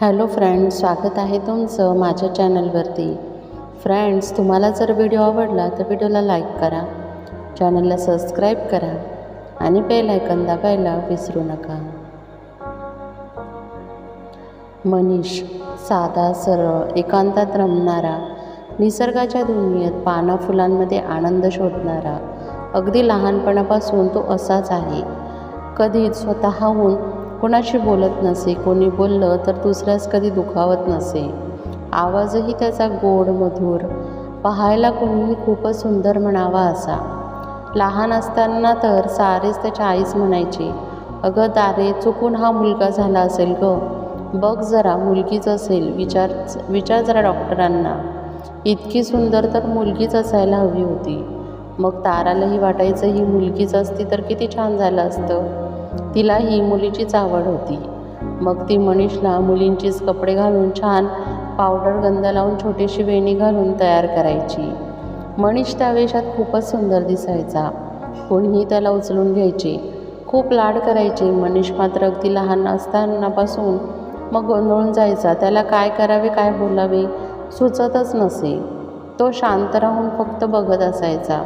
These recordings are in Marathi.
हॅलो फ्रेंड्स स्वागत आहे तुमचं माझ्या चॅनलवरती. फ्रेंड्स तुम्हाला जर व्हिडिओ आवडला तर व्हिडिओला लाईक करा चॅनलला सबस्क्राईब करा आणि बेल आयकन दाबायला विसरू नका. मनीष साधा सरळ एकांतात रमणारा निसर्गाच्या दुनियेत पाना फुलांमध्ये आनंद शोधणारा अगदी लहानपणापासून तो असाच आहे. कधीच स्वतःहून कोणाशी बोलत नसे कोणी बोललं तर दुसऱ्यास कधी दुखावत नसे. आवाजही त्याचा गोड मधुर. पाहायला कोणीही खूपच सुंदर म्हणावा असा. लहान असताना तर सारेच त्याच्या आईच म्हणायचे अगं दारे चुकून हा मुलगा झाला असेल ग. बघ जरा मुलगीच असेल विचार विचार जरा डॉक्टरांना. इतकी सुंदर तर मुलगीच असायला हवी होती. मग तारालाही वाटायचं ही मुलगीच असती तर किती छान झालं असतं. तिला ही मुलीचीच आवड होती. मग ती मनीषला मुलींचीच कपडे घालून छान पावडर गंध लावून छोटीशी वेणी घालून तयार करायची. मनीष त्या वेशात खूपच सुंदर दिसायचा. कोणीही त्याला उचलून घ्यायचे. खूप लाड करायचे. मनीष मात्र अगदी लहान असतानापासून मग गोंधळून जायचा. त्याला काय करावे काय बोलावे सुचतच नसे. तो शांत राहून फक्त बघत असायचा.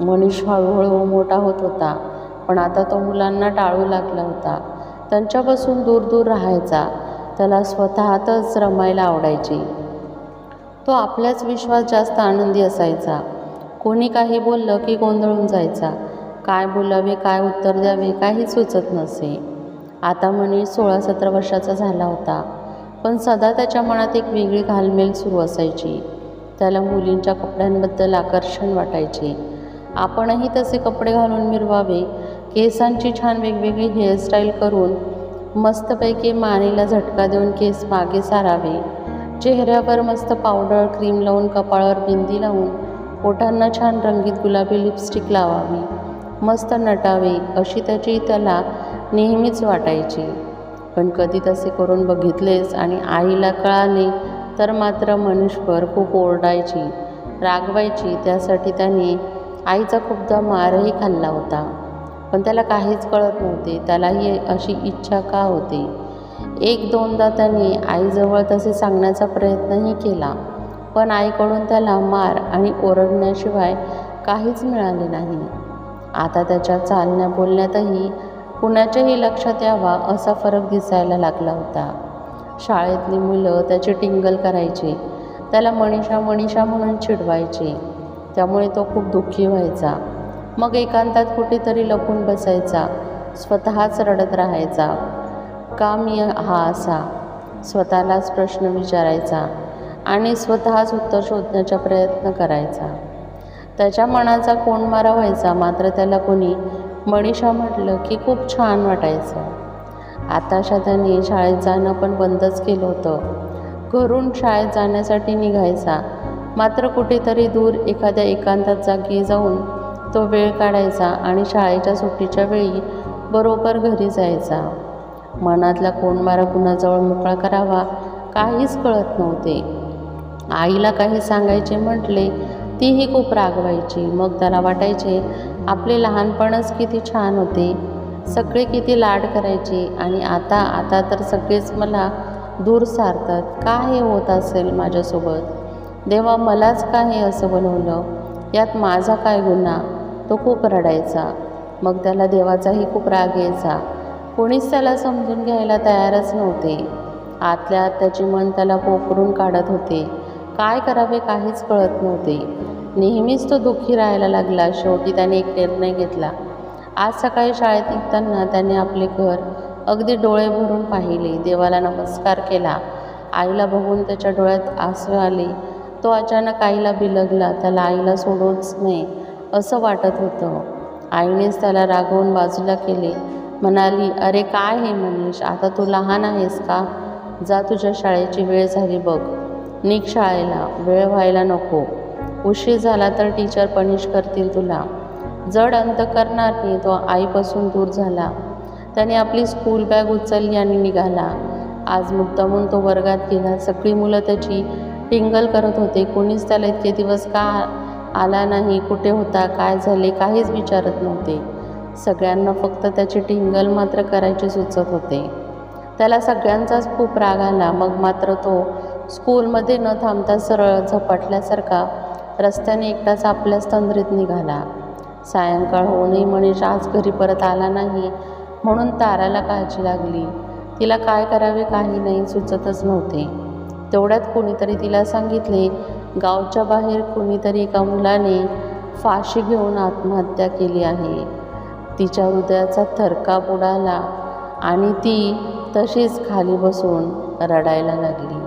मनीष हळूहळू मोठा होत होता. पण आता तो मुलांना टाळू लागला होता. त्यांच्यापासून दूर दूर राहायचा. त्याला स्वतःतच रमायला आवडायची. तो आपल्याच विश्वास जास्त आनंदी असायचा. कोणी काही बोललं की गोंधळून जायचा. काय बोलावे काय उत्तर द्यावे काही सुचत नसे. आता मनीष सोळा सतरा वर्षाचा झाला होता. पण सदा त्याच्या मनात एक वेगळी घालमेल सुरू असायची. त्याला मुलींच्या कपड्यांबद्दल आकर्षण वाटायचे. आपणही तसे कपडे घालून मिरवावे केसांची छान वेगवेगळी हेअरस्टाईल करून मस्तपैकी मानेला झटका देऊन केस मागे सारावे. चेहऱ्यावर मस्त पावडर क्रीम लावून कपाळावर बिंदी लावून ओठांना छान रंगीत गुलाबी लिपस्टिक लावावी. मस्त नटावे अशी त्याची त्याला नेहमीच वाटायची. पण कधी तसे करून बघितलेस आणि आईला कळाले तर मात्र मनुष्यभर खूप ओरडायची रागवायची. त्यासाठी त्याने आईचा खूपदा मारही खाल्ला होता. पण त्याला काहीच कळत नव्हते. त्यालाही अशी इच्छा का होते? एक दोनदा त्याने आईजवळ तसे सांगण्याचा प्रयत्नही केला. पण आईकडून त्याला मार आणि ओरडण्याशिवाय काहीच मिळाले नाही. आता त्याच्या चालण्या बोलण्यातही कुणाच्याही लक्षात यावा असा फरक दिसायला लागला होता. शाळेतली मुलं त्याची टिंगल करायची. त्याला मनीषा मनीषा म्हणून चिडवायचे. त्यामुळे तो खूप दुःखी व्हायचा. मग एकांतात कुठेतरी लपून बसायचा. स्वतःच रडत राहायचा. का मी हा असा? स्वतःलाच प्रश्न विचारायचा आणि स्वतःच उत्तर शोधण्याचा प्रयत्न करायचा. त्याच्या मनाचा कोंडमारा व्हायचा मात्र त्याला कोणी मनीषा म्हटलं की खूप छान वाटायचं. आताशा त्याने शाळेत जाणं पण बंदच केलं होतं. घरून शाळेत जाण्यासाठी निघायचा. मात्र कुठेतरी दूर एखाद्या एकांतात जागी जाऊन तो वेळ काढायचा आणि शाळेच्या सुट्टीच्या वेळी बरोबर घरी जायचा. मनातला कोंडमारा कुणाजवळ मोकळा करावा काहीच कळत नव्हते. आईला काही सांगायचे म्हटले तीही खूप रागवायची. मग त्याला वाटायचे आपले लहानपणच किती छान होते. सगळे किती लाड करायचे आणि आता आता तर सगळेच मला दूर सारतात. का हे होत असेल माझ्यासोबत? देवा मलाच का हे असं बनवलं? यात माझा काय गुन्हा? तो खूप रडायचा. मग त्याला देवाचाही खूप राग यायचा. कोणीच त्याला समजून घ्यायला तयारच नव्हते. आतल्या आत त्याचे मन त्याला पोखरून काढत होते. काय करावे काहीच कळत नव्हते. नेहमीच तो दुःखी राहायला लागला. शेवटी त्याने एक निर्णय घेतला. आज सकाळी शाळेत निघताना त्याने आपले घर अगदी डोळे भरून पाहिले. देवाला नमस्कार केला. आईला बघून त्याच्या डोळ्यात आसू आले. तो अचानक आईला बिलगला. त्याला आईला सोडूच नाही. असं वाटत होतं. आईनेच त्याला रागवून बाजूला केले. म्हणाली अरे काय हे मनीष? आता तू लहान आहेस का? जा तुझ्या शाळेची वेळ झाली बघ. निघ शाळेला. वेळ व्हायला नको. उशीर झाला तर टीचर पनिश करतील तुला. जड अंतकरणाने तो आईपासून दूर झाला. त्याने आपली स्कूल बॅग उचलली आणि निघाला. आज मुद्दामून तो वर्गात गेला. सगळी मुलं त्याची टिंगल करत होते. कोणीच त्याला इतके दिवस का आला नाही कुठे होता काय झाले काहीच विचारत नव्हते. सगळ्यांना फक्त त्याची टिंगल मात्र करायचे सुचत होते. त्याला सगळ्यांचाच खूप राग आला मग मात्र तो स्कूलमध्ये न थांबता सरळ झपाटल्यासारखा रस्त्याने एकटाच आपल्याच तंद्रीत निघाला. सायंकाळ होऊनही मनीष आज घरी परत आला नाही म्हणून ताराला काळजी लागली. तिला काय करावे काही नाही सुचतच नव्हते. तेवढ्यात कोणीतरी तिला सांगितले गावच्या बाहेर कोणीतरी एका मुलाने फाशी घेऊन आत्महत्या केली आहे. तिच्या हृदयाचा थरकाप उडाला आणि ती तशीच खाली बसून रडायला लागली.